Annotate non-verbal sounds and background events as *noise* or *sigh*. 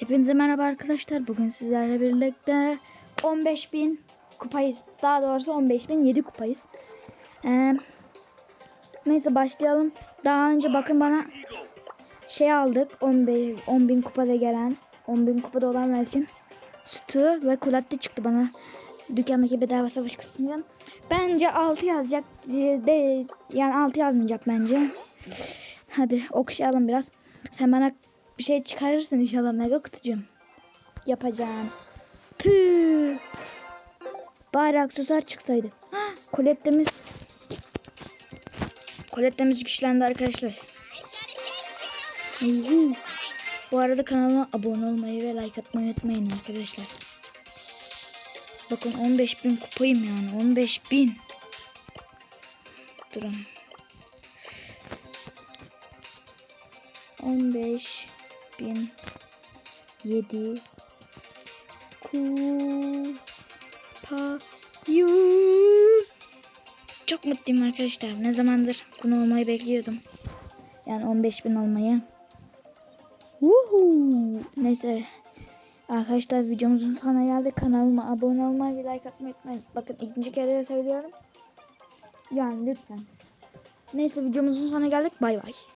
Hepinize merhaba arkadaşlar. Bugün sizlerle birlikte 15.000 kupayız. Daha doğrusu 15.007 kupayız. Ee, neyse başlayalım. Daha önce bakın bana şey aldık. 15 10.000 kupada gelen 10.000 kupada olanlar için sütü ve kulatti çıktı bana. Dükkandaki bedava savaş kutusundan. Bence 6 yazacak. De- yani 6 yazmayacak bence. Hadi okşayalım biraz. Sen bana bir şey çıkarırsın inşallah mega kutucuğum. Yapacağım. Püh. Bari aksesuar çıksaydı. *gasps* Kolettemiz. Kolettemiz güçlendi arkadaşlar. Bu arada kanalıma abone olmayı ve like atmayı unutmayın arkadaşlar. Bakın 15.000 kupayım yani 15.000. Durun. 15 bin 7 kupa Çok mutluyum arkadaşlar. Ne zamandır bunu olmayı bekliyordum. Yani 15 bin olmayı. Woohoo! Neyse. Arkadaşlar videomuzun sonuna geldik. Kanalıma abone olmayı ve like atmayı unutmayın. Bakın ikinci kere söylüyorum. Yani lütfen. Neyse videomuzun sonuna geldik. Bay bay.